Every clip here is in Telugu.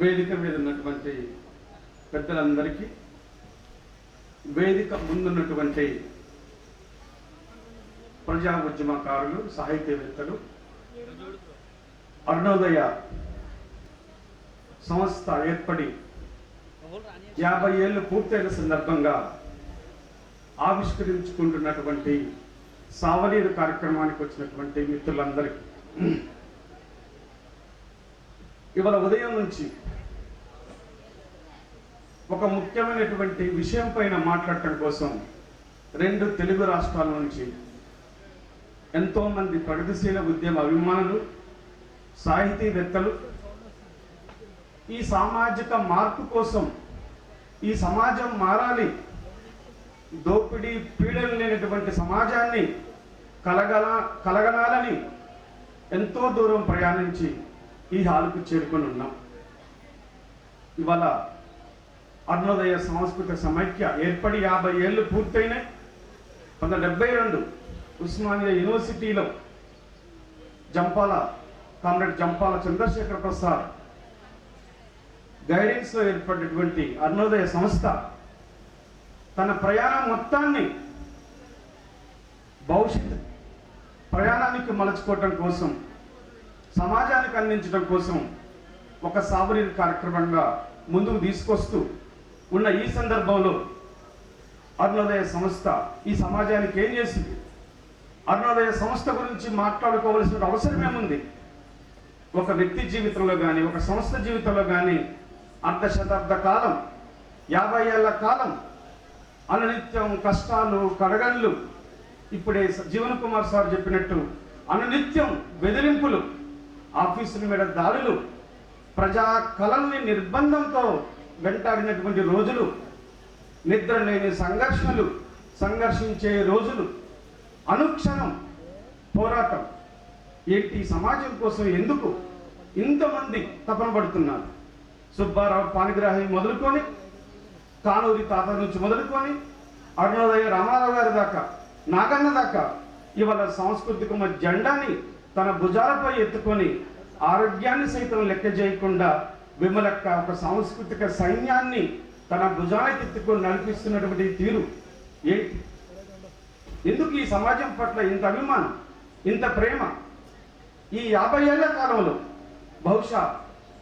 వేదిక మీద ఉన్నటువంటి పెద్దలందరికీ వేదిక ముందున్నటువంటి ప్రజా ఉద్యమకారులు సాహిత్యవేత్తలు అరుణోదయ సంస్థ ఏర్పడి యాభై ఏళ్ళు పూర్తయిన సందర్భంగా ఆవిష్కరించుకుంటున్నటువంటి సావలీరు కార్యక్రమానికి వచ్చినటువంటి మిత్రులందరికీ. ఇవాళ ఉదయం నుంచి ఒక ముఖ్యమైనటువంటి విషయం పైన మాట్లాడటం కోసం రెండు తెలుగు రాష్ట్రాల నుంచి ఎంతోమంది ప్రగతిశీల ఉద్యమ అభిమానులు సాహితీవేత్తలు ఈ సామాజిక మార్పు కోసం ఈ సమాజం మారాలి దోపిడీ పీడలు లేనటువంటి సమాజాన్ని కలగల కలగనాలని ఎంతో దూరం ప్రయాణించి ఈ హాలుకు చేరుకొని ఉన్నాం. ఇవాళ అరుణోదయ సాంస్కృతిక సమైక్య ఏర్పడి యాభై ఏళ్ళు పూర్తయినాయి. పంతొమ్మిది డెబ్బై రెండు ఉస్మానియా యూనివర్సిటీలో జంపాల కామ్రేడ్ జంపాల చంద్రశేఖర ప్రసాద్ గైడెన్స్లో ఏర్పడినటువంటి అరుణోదయ సంస్థ తన ప్రయాణం మొత్తాన్ని భవిష్యత్ ప్రయాణానికి మలుచుకోవటం కోసం సమాజానికి అందించడం కోసం ఒక సావరీన్ కార్యక్రమంగా ముందుకు తీసుకొస్తూ ఉన్న ఈ సందర్భంలో అరుణోదయ సంస్థ ఈ సమాజానికి ఏం చేసింది? అరుణోదయ సంస్థ గురించి మాట్లాడుకోవాల్సిన అవసరం ఏముంది? ఒక వ్యక్తి జీవితంలో కానీ ఒక సంస్థ జీవితంలో కానీ అర్ధ శతాబ్ద కాలం యాభై ఏళ్ళ కాలం అనునిత్యం కష్టాలు కడగళ్ళు ఇప్పుడే జీవన్ కుమార్ సార్ చెప్పినట్టు అనునిత్యం బెదిరింపులు ఆఫీసుల మీద దాడులు ప్రజా కళల్ని నిర్బంధంతో వెంటాడినటువంటి రోజులు నిద్ర లేని సంఘర్షణలు సంఘర్షించే రోజులు అనుక్షణం పోరాటం. ఏంటి సమాజం కోసం ఎందుకు ఇంతమంది తపన పడుతున్నారు? సుబ్బారావు పాణిగ్రాహి మొదలుకొని కానూరి తాత నుంచి మొదలుకొని అరుణోదయ రామారావు గారి దాకా నాగన్న దాకా ఇవాళ సాంస్కృతిక జెండాని తన భుజాలపై ఎత్తుకొని ఆరోగ్యాన్ని సైతం లెక్క చేయకుండా విమలక్క ఒక సాంస్కృతిక సైన్యాన్ని తన భుజానికి ఎత్తుకొని నడిపిస్తున్నటువంటి తీరు ఏంటి? ఎందుకు ఈ సమాజం పట్ల ఇంత అభిమానం ఇంత ప్రేమ? ఈ యాభై ఏళ్ళ కాలంలో బహుశా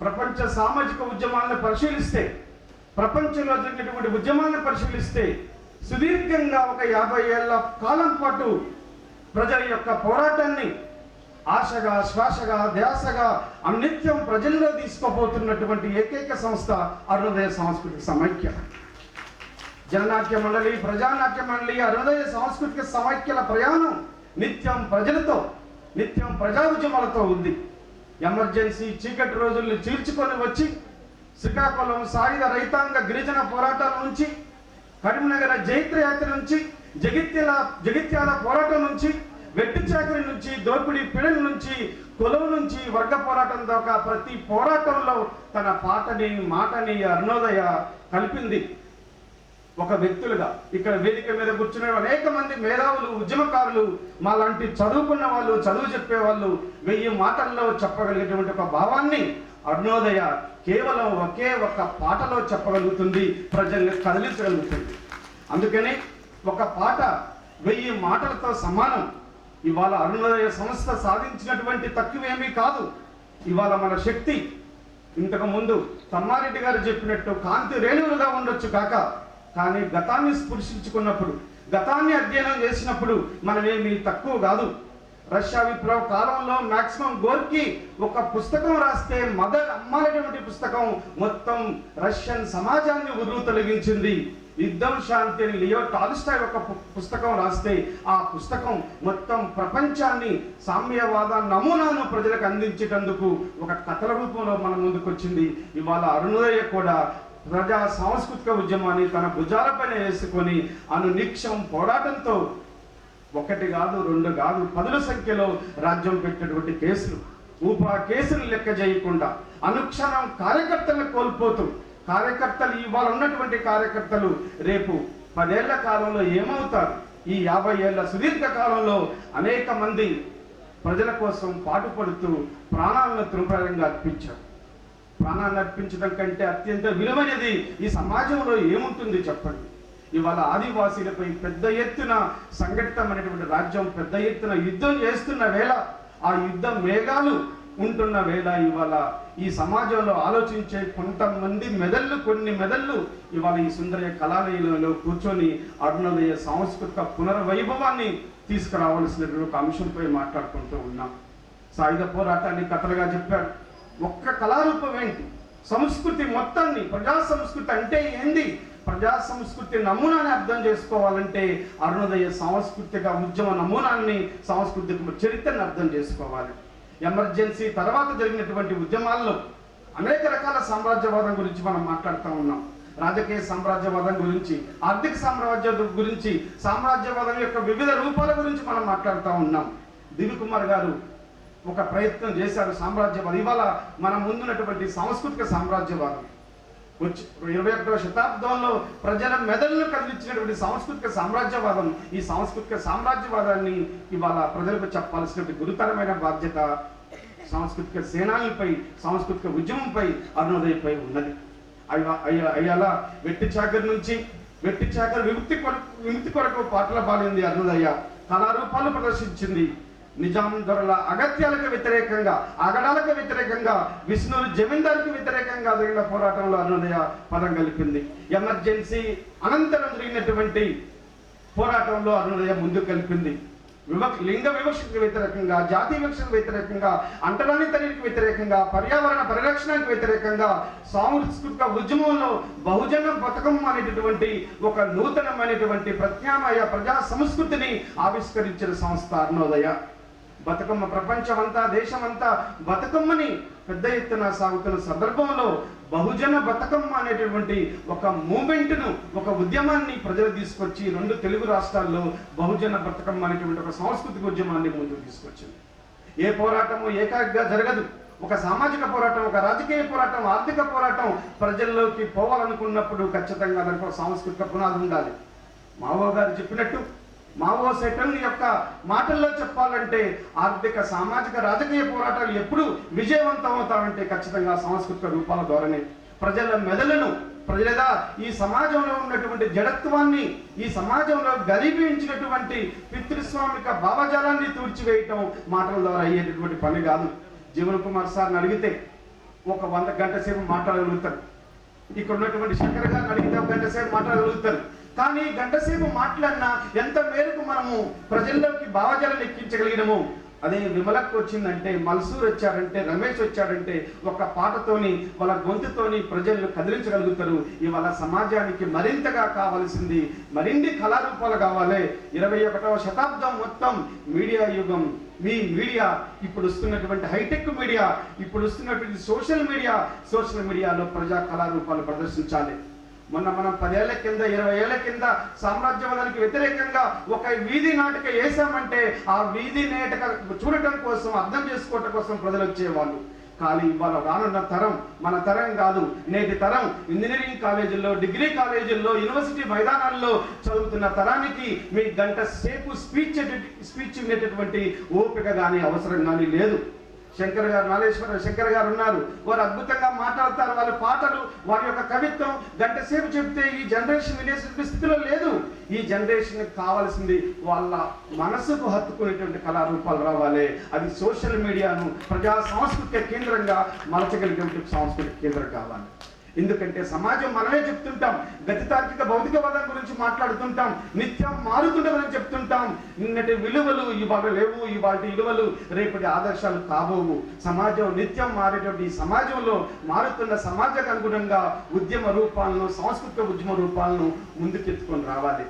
ప్రపంచ సామాజిక ఉద్యమాలను పరిశీలిస్తే ప్రపంచంలో జరిగినటువంటి ఉద్యమాలను పరిశీలిస్తే సుదీర్ఘంగా ఒక యాభై ఏళ్ళ కాలం పాటు ప్రజల యొక్క పోరాటాన్ని ఆశగా శ్వాసగా ధ్యాసగా అనిత్యం ప్రజల్లో తీసుకుపోతున్నటువంటి ఏకైక సంస్థ అరుణోదయ సాంస్కృతిక సమైక్య. జననాట్య మండలి ప్రజానాట్య మండలి అరుణోదయ సాంస్కృతిక సమైక్యల ప్రయాణం నిత్యం ప్రజలతో నిత్యం ప్రజా ఉద్యమాలతో ఉంది. ఎమర్జెన్సీ చీకటి రోజుల్ని చీల్చుకొని వచ్చి శ్రీకాకుళం సాయుధ రైతాంగ గిరిజన పోరాటాల నుంచి కరీంనగర్ జైత్ర యాత్ర నుంచి జగిత్యాల జగిత్యాల పోరాటం నుంచి వెట్టి చాకరి నుంచి దోపిడీ పిడల నుంచి కులం నుంచి వర్గ పోరాటం దాకా ప్రతి పోరాటంలో తన పాటని మాటని అరుణోదయ కలిపింది. ఒక వ్యక్తులుగా ఇక్కడ వేదిక మీద కూర్చునే అనేక మంది మేధావులు ఉద్యమకారులు మా లాంటి చదువుకున్న వాళ్ళు చదువు చెప్పే వాళ్ళు వెయ్యి మాటల్లో చెప్పగలిగేటువంటి ఒక భావాన్ని అరుణోదయ కేవలం ఒకే ఒక పాటలో చెప్పగలుగుతుంది ప్రజల్ని కదిలించగలుగుతుంది. అందుకని ఒక పాట వెయ్యి మాటలతో సమానం. ఇవాళ అరుణోదయ సంస్థ సాధించినటువంటి తక్కువేమీ కాదు. ఇవాళ మన శక్తి. ఇంతకు ముందు తమ్మారెడ్డి గారు చెప్పినట్టు కాంతి రేణువులుగా ఉండొచ్చు కాక కానీ గతాన్ని స్పృశించుకున్నప్పుడు గతాన్ని అధ్యయనం చేసినప్పుడు మనమేమి తక్కువ కాదు. రష్యా విప్లవ కాలంలో మాక్సిమం గోర్కి ఒక పుస్తకం రాస్తే మదర్ అమ్మాలనేటువంటి పుస్తకం మొత్తం రష్యన్ సమాజాన్ని ఉరువు తొలగించింది. యుద్ధం శాంతి అని లియో టాల్స్టాయ్ ఒక పు- పుస్తకం రాస్తే ఆ పుస్తకం మొత్తం ప్రపంచాన్ని సామ్యవాద నమూనాను ప్రజలకు అందించేటందుకు ఒక కథల రూపంలో మన ముందుకు వచ్చింది ఇవాళ అరుణోదయ కూడా ప్రజా సాంస్కృతిక ఉద్యమాన్ని తన భుజాలపైన వేసుకొని అనునిక్షం పోరాటంతో ఒకటి కాదు రెండు కాదు పదుల సంఖ్యలో రాజ్యం పెట్టినటువంటి కేసులు. ఊపా కేసులు లెక్క చేయకుండా అనుక్షణం కార్యకర్తలను కోల్పోతూ కార్యకర్తలు ఇవాళ ఉన్నటువంటి కార్యకర్తలు రేపు పదేళ్ళ కాలంలో ఏమవుతారు? ఈ యాభై ఏళ్ళ సుదీర్ఘ కాలంలో అనేక మంది ప్రజల కోసం పాటుపడుతూ ప్రాణాలను తృప్రంగా అర్పించారు. ప్రాణాన్ని అర్పించడం కంటే అత్యంత విలువైనది ఈ సమాజంలో ఏముంటుంది చెప్పండి? ఇవాళ ఆదివాసీలపై పెద్ద ఎత్తున సంఘటితమైనటువంటి రాజ్యం పెద్ద ఎత్తున యుద్ధం చేస్తున్న వేళ ఆ యుద్ధ మేఘాలు ఉంటున్న వేళ ఇవాళ ఈ సమాజంలో ఆలోచించే కొంతమంది మెదళ్ళు కొన్ని మెదళ్ళు ఇవాళ ఈ సుందరయ్య కళాలయంలో కూర్చొని అరుణోదయ సాంస్కృతిక పునర్వైభవాన్ని తీసుకురావాల్సినటువంటి ఒక అంశంపై మాట్లాడుకుంటూ ఉన్నాం. సాయుధ పోరాటాన్ని కథలుగా చెప్పాడు. ఒక్క కళారూపం ఏంటి? సంస్కృతి మొత్తాన్ని ప్రజా సంస్కృతి అంటే ఏంది? ప్రజా సంస్కృతి నమూనాని అర్థం చేసుకోవాలంటే అరుణోదయ సాంస్కృతిక ఉద్యమ నమూనాన్ని సాంస్కృతిక చరిత్రను అర్థం చేసుకోవాలి. ఎమర్జెన్సీ తర్వాత జరిగినటువంటి ఉద్యమాల్లో అనేక రకాల సామ్రాజ్యవాదం గురించి మనం మాట్లాడుతూ ఉన్నాం. రాజకీయ సామ్రాజ్యవాదం గురించి ఆర్థిక సామ్రాజ్యం గురించి సామ్రాజ్యవాదం యొక్క వివిధ రూపాల గురించి మనం మాట్లాడుతూ ఉన్నాం. దివి కుమార్ గారు ఒక ప్రయత్నం చేశారు సామ్రాజ్యవాదం. ఇవాళ మన ముందున్నటువంటి సాంస్కృతిక సామ్రాజ్యవాదం. ఇరవై ఒకటవ శతాబ్దంలో ప్రజల మెదడును కదిలించినటువంటి సాంస్కృతిక సామ్రాజ్యవాదం ఈ సాంస్కృతిక సామ్రాజ్యవాదాన్ని ఇవాళ ప్రజలకు చెప్పాల్సినటువంటి గురుతరమైన బాధ్యత సాంస్కృతిక సేనాలపై సాంస్కృతిక ఉద్యమంపై అరుణోదయపై ఉన్నది. అయ్య- అయ్య- అయ్యాల వెట్టి చాకరి నుంచి వెట్టి చాకరి విముక్తి కొరకు విముక్తి కొరకు పాటలు పాడింది అరుణోదయ. కళారూపాలు ప్రదర్శించింది. నిజాం దొరల అగత్యాలకు వ్యతిరేకంగా అగడాలకు వ్యతిరేకంగా విష్ణువులు జమీందారికి వ్యతిరేకంగా జరిగిన పోరాటంలో అరుణోదయ పదం కలిపింది ఎమర్జెన్సీ అనంతరం జరిగినటువంటి పోరాటంలో అరుణోదయ ముందు కలిపింది వివక్ష లింగ వివక్షకు వ్యతిరేకంగా జాతి వివక్షకు వ్యతిరేకంగా అంటరాని తల్లికి వ్యతిరేకంగా పర్యావరణ పరిరక్షణకు వ్యతిరేకంగా సాంస్కృతిక ఉద్యమంలో బహుజన పథకం అనేటటువంటి ఒక నూతనమైనటువంటి ప్రత్యామ్నాయ ప్రజా సంస్కృతిని ఆవిష్కరించిన సంస్థ అరుణోదయ. బతుకమ్మ ప్రపంచమంతా దేశమంతా బతుకమ్మని పెద్ద ఎత్తున సాగుతున్న సందర్భంలో బహుజన బతుకమ్మ అనేటటువంటి ఒక మూమెంట్ను ఒక ఉద్యమాన్ని ప్రజలు తీసుకొచ్చి రెండు తెలుగు రాష్ట్రాల్లో బహుజన బతుకమ్మ అనేటువంటి ఒక సాంస్కృతిక ఉద్యమాన్ని ముందుకు తీసుకొచ్చింది. ఏ పోరాటము ఏకాగ్రగా జరగదు. ఒక సామాజిక పోరాటం ఒక రాజకీయ పోరాటం ఆర్థిక పోరాటం ప్రజల్లోకి పోవాలనుకున్నప్పుడు ఖచ్చితంగా దానికి ఒక సాంస్కృతిక పునాది ఉండాలి. మావో గారు చెప్పినట్టు మావో సెటన్ యొక్క మాటల్లో చెప్పాలంటే ఆర్థిక సామాజిక రాజకీయ పోరాటాలు ఎప్పుడు విజయవంతం అవుతామంటే ఖచ్చితంగా సాంస్కృతిక రూపాల ద్వారానే. ప్రజల మెదలను ప్రజల ఈ సమాజంలో ఉన్నటువంటి జడత్వాన్ని ఈ సమాజంలో గరీబించినటువంటి పితృస్వామిక భావజాలాన్ని తూర్చివేయటం మాటల ద్వారా అయ్యేటటువంటి పని కాదు. జీవన్ కుమార్ సార్ని అడిగితే ఒక వంద గంట సేపు మాట్లాడగలుగుతారు. ఇక్కడ ఉన్నటువంటి శంకర్ గారిని అడిగితే ఒక గంట సేపు మాట్లాడగలుగుతారు. కానీ గంటసేపు మాట్లాడినా ఎంత మేరకు మనము ప్రజల్లోకి భావజాలను ఎక్కించగలిగినము అదే విమలకు వచ్చిందంటే మల్సూర్ వచ్చారంటే రమేష్ వచ్చాడంటే ఒక పాటతోని వాళ్ళ గొంతుతోని ప్రజలను కదిలించగలుగుతారు. ఇవాళ సమాజానికి మరింతగా కావాల్సింది మరిన్ని కళారూపాలు కావాలి. ఇరవై ఒకటవ శతాబ్దం మొత్తం మీడియా యుగం. మీ మీడియా ఇప్పుడు వస్తున్నటువంటి హైటెక్ మీడియా ఇప్పుడు వస్తున్నటువంటి సోషల్ మీడియా సోషల్ మీడియాలో ప్రజా కళారూపాలు ప్రదర్శించాలి. మొన్న మనం పదేళ్ళ కింద ఇరవై ఏళ్ళ కింద సామ్రాజ్యవాదానికి వ్యతిరేకంగా ఒక వీధి నాటక వేసామంటే ఆ వీధి నాటక చూడటం కోసం అర్థం చేసుకోవటం కోసం ప్రజలు వచ్చేవాళ్ళు. కానీ ఇవాళ రానున్న తరం మన తరం కాదు నేటి తరం ఇంజనీరింగ్ కాలేజీల్లో డిగ్రీ కాలేజీల్లో యూనివర్సిటీ మైదానాల్లో చదువుతున్న తరానికి మీ గంట సేపు స్పీచ్ స్పీచ్ ఉండేటటువంటి ఓపిక కానీ అవసరం కానీ లేదు. శంకర్ గారు నాగేశ్వర శంకర్ గారు ఉన్నారు. వారు అద్భుతంగా మాట్లాడతారు. వాళ్ళ పాటలు వారి యొక్క కవిత్వం గంట సేపు చెప్తే ఈ జనరేషన్ వినేసిన స్థితిలో లేదు. ఈ జనరేషన్ కావాల్సింది వాళ్ళ మనసుకు హత్తుకునేటువంటి కళారూపాలు రావాలి. అది సోషల్ మీడియాను ప్రజా సాంస్కృతిక కేంద్రంగా మలచగలిగినటువంటి సాంస్కృతిక కేంద్రం కావాలి. ఎందుకంటే సమాజం మనమే చెప్తుంటాం గతితార్కిక భౌతికవాదం గురించి మాట్లాడుతుంటాం నిత్యం మారుతుంటామని చెప్తుంటాం. నిన్నటి విలువలు ఇవాళ లేవు ఇవాళ విలువలు రేపటి ఆదర్శాలు కాబోవు. సమాజం నిత్యం మారేటువంటి ఈ సమాజంలో మారుతున్న సమాజకు అనుగుణంగా ఉద్యమ రూపాలను సాంస్కృతిక ఉద్యమ రూపాలను ముందుకెత్తుకొని రావాలి.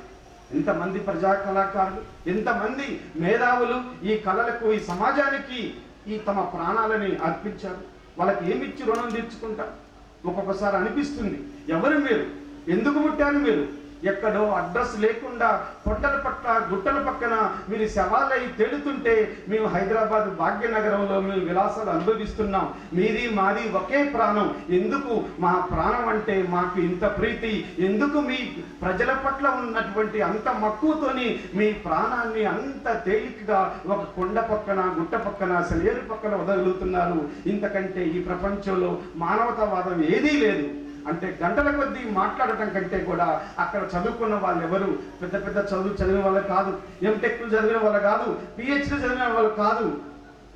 ఎంతమంది ప్రజా కళాకారులు ఎంతమంది మేధావులు ఈ కళలకు ఈ సమాజానికి ఈ తమ ప్రాణాలని అర్పించారు? వాళ్ళకి ఏమిచ్చి రుణం తీర్చుకుంటారు? ఒక్కొక్కసారి అనిపిస్తుంది. ఎవరు మీరు? ఎందుకు పుట్టారు మీరు? ఎక్కడో అడ్రస్ లేకుండా కొండల పట్ల గుట్టల పక్కన మీరు శవాలై తేలుతుంటే మేము హైదరాబాద్ భాగ్యనగరంలో మేము విలాసాలు అనుభవిస్తున్నాం. మీది మాది ఒకే ప్రాణం. ఎందుకు? మా ప్రాణం అంటే మాకు ఇంత ప్రీతి. ఎందుకు మీ ప్రజల పట్ల ఉన్నటువంటి అంత మక్కువతోని మీ ప్రాణాన్ని అంత తేలికగా ఒక కొండ పక్కన గుట్ట పక్కన సెలేరు పక్కన వదలుతున్నారు? ఇంతకంటే ఈ ప్రపంచంలో మానవతావాదం ఏదీ లేదు. అంటే గంటల కొద్దీ మాట్లాడటం కంటే కూడా అక్కడ చదువుకున్న వాళ్ళు ఎవరు పెద్ద పెద్ద చదువు చదివిన వాళ్ళు కాదు. ఎంటెక్లు చదివిన వాళ్ళు కాదు. పిహెచ్డి చదివిన వాళ్ళు కాదు.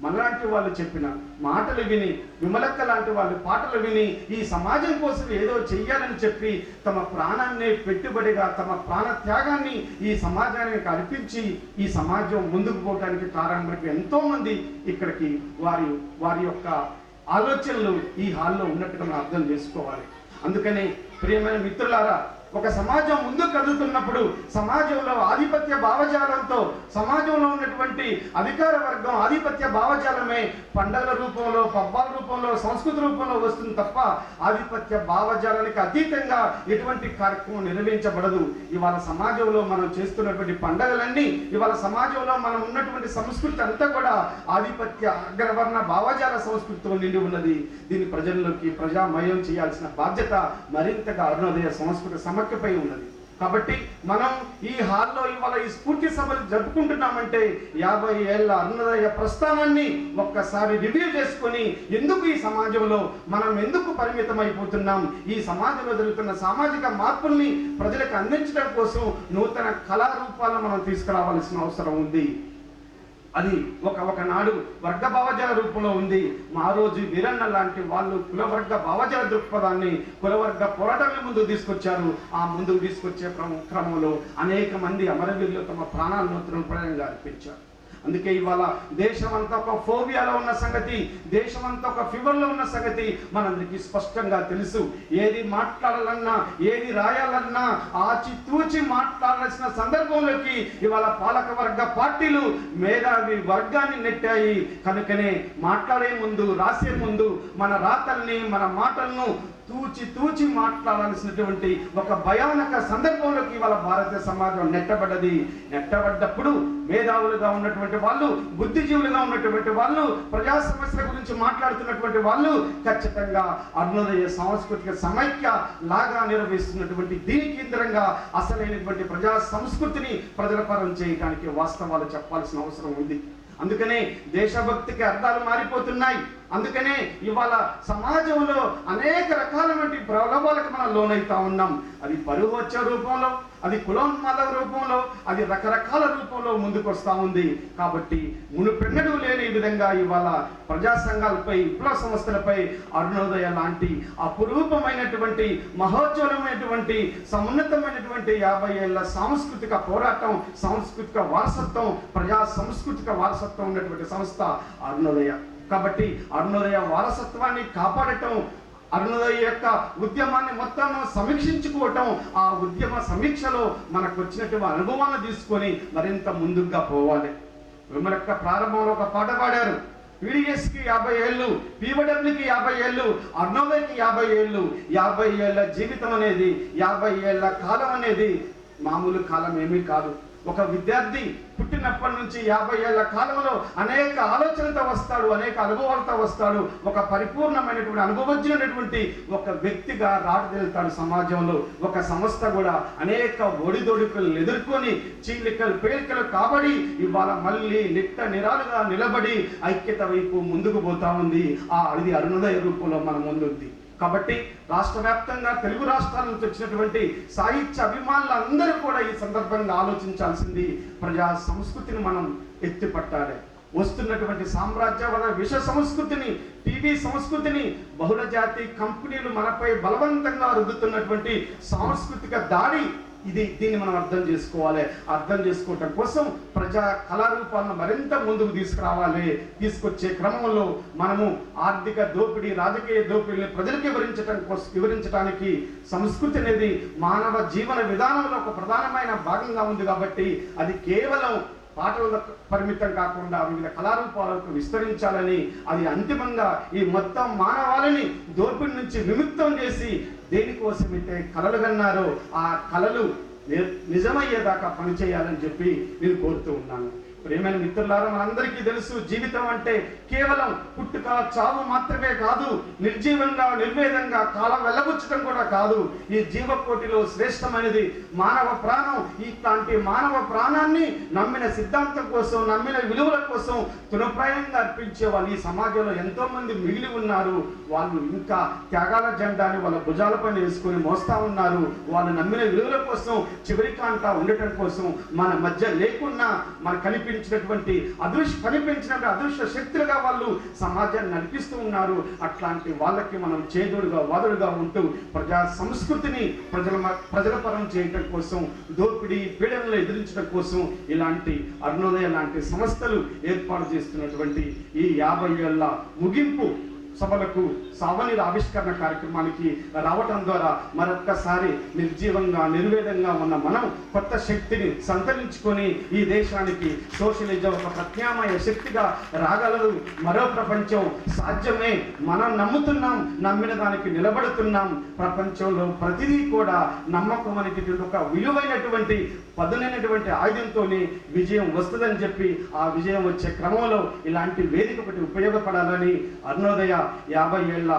మనలాంటి వాళ్ళు చెప్పిన మాటలు విని విమలక్క లాంటి వాళ్ళు పాటలు విని ఈ సమాజం కోసం ఏదో చెయ్యాలని చెప్పి తమ ప్రాణాన్ని పెట్టుబడిగా తమ ప్రాణ త్యాగాన్ని ఈ సమాజానికి అర్పించి ఈ సమాజం ముందుకు పోవడానికి కారణం ఎంతోమంది ఇక్కడికి వారి వారి యొక్క ఆలోచనలు ఈ హాల్లో ఉన్నట్టుగా మనం అర్థం చేసుకోవాలి. అందుకని ప్రియమైన మిత్రులారా ఒక సమాజం ముందుకు కదులుతున్నప్పుడు సమాజంలో ఆధిపత్య భావజాలంతో సమాజంలో ఉన్నటువంటి అధికార వర్గం ఆధిపత్య భావజాలమే పండగల రూపంలో పబ్బాల రూపంలో సంస్కృతి రూపంలో వస్తుంది తప్ప ఆధిపత్య భావజాలానికి అతీతంగా ఎటువంటి కార్యక్రమం నిర్వహించబడదు. ఇవాళ సమాజంలో మనం చేస్తున్నటువంటి పండగలన్నీ ఇవాళ సమాజంలో మనం ఉన్నటువంటి సంస్కృతి అంతా కూడా ఆధిపత్య అగ్రవర్ణ భావజాల సంస్కృతితో నిండి ఉన్నది. దీన్ని ప్రజల్లోకి ప్రజామయం చేయాల్సిన బాధ్యత మరింతగా అరుణోదయ సంస్కృతి సమఖ్యపై ఉన్నది. కాబట్టి మనం ఈ హాల్లో ఇవాళ ఈ స్ఫూర్తి సభలు జరుపుకుంటున్నామంటే యాభై ఏళ్ళ అరుణోదయ ప్రస్థానాన్ని ఒక్కసారి రివ్యూ చేసుకొని ఎందుకు ఈ సమాజంలో మనం ఎందుకు పరిమితం అయిపోతున్నాం ఈ సమాజంలో జరుగుతున్న సామాజిక మార్పుల్ని ప్రజలకు అందించడం కోసం నూతన కళారూపాలను మనం తీసుకురావాల్సిన అవసరం ఉంది. అది ఒక ఒకనాడు వర్గ భావజాల రూపంలో ఉంది. మా రోజు వీరన్న లాంటి వాళ్ళు కులవర్గ భావజాల దృక్పథాన్ని కులవర్గ పోరాటమే ముందుకు తీసుకొచ్చారు. ఆ ముందుకు తీసుకొచ్చే క్రమ- క్రమంలో అనేక మంది అమరవీరులు తమ ప్రాణాలను తృణప్రాయంగా అర్పించారు అందుకే ఇవాళ దేశమంతా ఒక ఫోబియాలో ఉన్న సంగతి దేశమంతా ఒక ఫీవర్లో ఉన్న సంగతి మనందరికీ స్పష్టంగా తెలుసు. ఏది మాట్లాడాలన్నా ఏది రాయాలన్నా ఆచితూచి మాట్లాడాల్సిన సందర్భంలోకి ఇవాళ పాలక వర్గ పార్టీలు మేధావి వర్గాన్ని నెట్టాయి. కనుకనే మాట్లాడే ముందు రాసే ముందు మన రాతల్ని మన మాటలను తూచి తూచి మాట్లాడాల్సినటువంటి ఒక భయానక సందర్భంలోకి ఇవాళ భారతీయ సమాజం నెట్టబడ్డది. నెట్టబడ్డప్పుడు మేధావులుగా ఉన్నటువంటి వాళ్ళు బుద్ధిజీవులుగా ఉన్నటువంటి వాళ్ళు ప్రజా సమస్యల గురించి మాట్లాడుతున్నటువంటి వాళ్ళు ఖచ్చితంగా అరుణోదయ సాంస్కృతిక సమైక్య లాగా నిర్వహిస్తున్నటువంటి దీని కేంద్రంగా అసలైనటువంటి ప్రజా సంస్కృతిని ప్రజల పరం చేయడానికి వాస్తవాలు చెప్పాల్సిన అవసరం ఉంది. అందుకనే దేశభక్తికి అర్థాలు మారిపోతున్నాయి. అందుకనే ఇవాళ సమాజంలో అనేక రకాలైనటువంటి ప్రలోభాలకు మనం లోనైతా ఉన్నాం. అది పరువు వచ్చే రూపంలో అది కులోన్మాద రూపంలో అది రకరకాల రూపంలో ముందుకు వస్తూ ఉంది. కాబట్టి మునుపెన్నడూ లేని విధంగా ఇవాళ ప్రజా సంఘాలపై విప్లవ సంస్థలపై అరుణోదయ లాంటి అపురూపమైనటువంటి మహోజ్వలమైనటువంటి సమున్నతమైనటువంటి యాభై ఏళ్ళ సాంస్కృతిక పోరాటం సాంస్కృతిక వారసత్వం ప్రజా సాంస్కృతిక వారసత్వం ఉన్నటువంటి సంస్థ అరుణోదయ. కాబట్టి అరుణోదయ వారసత్వాన్ని కాపాడటం అరుణోదయ యొక్క ఉద్యమాన్ని మొత్తం సమీక్షించుకోవటం ఆ ఉద్యమ సమీక్షలో మనకు వచ్చినటువంటి అనుభవాన్ని తీసుకొని మరింత ముందుగా పోవాలి. విమలక్క ప్రారంభంలో ఒక పాట పాడారు. పీడిఎస్కి యాభై ఏళ్ళు పీవడబ్ల్యూకి యాభై ఏళ్ళు అర్ణోదయకి యాభై ఏళ్ళు. యాభై ఏళ్ళ జీవితం అనేది యాభై ఏళ్ళ కాలం అనేది మామూలు కాలం ఏమీ కాదు. ఒక విద్యార్థి పుట్టినప్పటి నుంచి యాభై ఏళ్ళ కాలంలో అనేక ఆలోచనలతో వస్తాడు అనేక అనుభవాలతో వస్తాడు. ఒక పరిపూర్ణమైనటువంటి అనుభవజ్ఞమైనటువంటి ఒక వ్యక్తిగా రాటుదేలుతాడు సమాజంలో ఒక సంస్థ కూడా అనేక ఒడిదొడుకులను ఎదుర్కొని చీలికలు పేలికలు కాబడి ఇవాళ మళ్ళీ నిట్ట నిరాలుగా నిలబడి ఐక్యత వైపు ముందుకు పోతా ఉంది. ఆ అది అరుణోదయ రూపంలో మన ముందుంది. కాబట్టి రాష్ట్ర వ్యాప్తంగా తెలుగు రాష్ట్రాల నుంచి వచ్చినటువంటి సాహిత్య అభిమానులు అందరూ కూడా ఈ సందర్భంగా ఆలోచించాల్సింది ప్రజా సంస్కృతిని మనం ఎత్తిపట్టాలి. వస్తున్నటువంటి సామ్రాజ్యవాద విష సంస్కృతిని టీవీ సంస్కృతిని బహుళజాతి కంపెనీలు మనపై బలవంతంగా రుద్దుతున్నటువంటి సాంస్కృతిక దాడి ఇది దీన్ని మనం అర్థం చేసుకోవాలి. అర్థం చేసుకోవటం కోసం ప్రజా కళారూపాలను మరింత ముందుకు తీసుకురావాలి. తీసుకొచ్చే క్రమంలో మనము ఆర్థిక దోపిడీ రాజకీయ దోపిడీని ప్రజలకు వివరించటం కోసం వివరించడానికి సంస్కృతి అనేది మానవ జీవన విధానంలో ఒక ప్రధానమైన భాగంగా ఉంది కాబట్టి అది కేవలం పాటలకు పరిమితం కాకుండా వివిధ కళారూపాలకు విస్తరించాలని అది అంతిమంగా ఈ మొత్తం మానవాళిని దోపిడి నుంచి విముక్తం చేసి దేనికోసమైతే కళలు కన్నారో ఆ కళలు నిజమయ్యేదాకా పనిచేయాలని చెప్పి నేను కోరుతూ ఉన్నాను. ప్రేమైన మిత్రులారా మనందరికీ తెలుసు జీవితం అంటే కేవలం పుట్టుక చావు మాత్రమే కాదు నిర్జీవంగా నిర్వేదంగా కాలం వెళ్ళబుచ్చడం కూడా కాదు. ఈ జీవకోటిలో శ్రేష్టమైనది మానవ ప్రాణం. ఇట్లాంటి మానవ ప్రాణాన్ని నమ్మిన సిద్ధాంతం కోసం నమ్మిన విలువల కోసం తృణప్రాయంగా అర్పించే వాళ్ళు ఈ సమాజంలో ఎంతో మంది మిగిలి ఉన్నారు. వాళ్ళు ఇంకా త్యాగాల జెండాని వాళ్ళ భుజాలపైన వేసుకొని మోస్తా ఉన్నారు. వాళ్ళు నమ్మిన విలువల కోసం చివరి కాంట ఉండటం కోసం మన మధ్య లేకున్నా మన కనిపించినటువంటి అదృశ్య కనిపించినటువంటి అదృశ్య శక్తులుగా వాళ్ళు సమాజాన్ని నడిపిస్తూ ఉన్నారు. అట్లాంటి వాళ్ళకి మనం చేదుడుగా వాదుడుగా ఉంటూ ప్రజా సంస్కృతిని ప్రజల మ- ప్రజల పరం చేయటం కోసం దోపిడీ పీడనలు ఎదిరించడం కోసం ఇలాంటి అరుణోదయ లాంటి సంస్థలు ఏర్పాటు చేస్తున్నటువంటి ఈ యాభై ఏళ్ళ ముగింపు సభలకు సావనీల ఆవిష్కరణ కార్యక్రమానికి రావటం ద్వారా మరొక్కసారి నిర్జీవంగా నిర్వేదంగా ఉన్న మనం కొత్త శక్తిని సంతరించుకొని ఈ దేశానికి సోషలిజం ఒక ప్రత్యామ్నాయ శక్తిగా రాగలదు మరో ప్రపంచం సాధ్యమే. మనం నమ్ముతున్నాం నమ్మిన దానికి నిలబడుతున్నాం. ప్రపంచంలో ప్రతిదీ కూడా నమ్మకం అనేటటువంటి ఒక విలువైనటువంటి పదునైనటువంటి ఆయుధంతోనే విజయం వస్తుందని చెప్పి ఆ విజయం వచ్చే క్రమంలో ఇలాంటి వేదిక ఒకటి ఉపయోగపడాలని అరుణోదయ యాభై ఏళ్ళ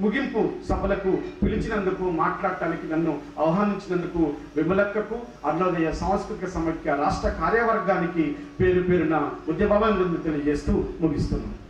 ముగింపు సభలకు పిలిచినందుకు మాట్లాడటానికి నన్ను ఆహ్వానించినందుకు విమలక్కకు అరుణోదయ సాంస్కృతిక సమైక్య రాష్ట్ర కార్యవర్గానికి పేరు పేరున ఉద్యమం తెలియజేస్తూ ముగిస్తున్నాను.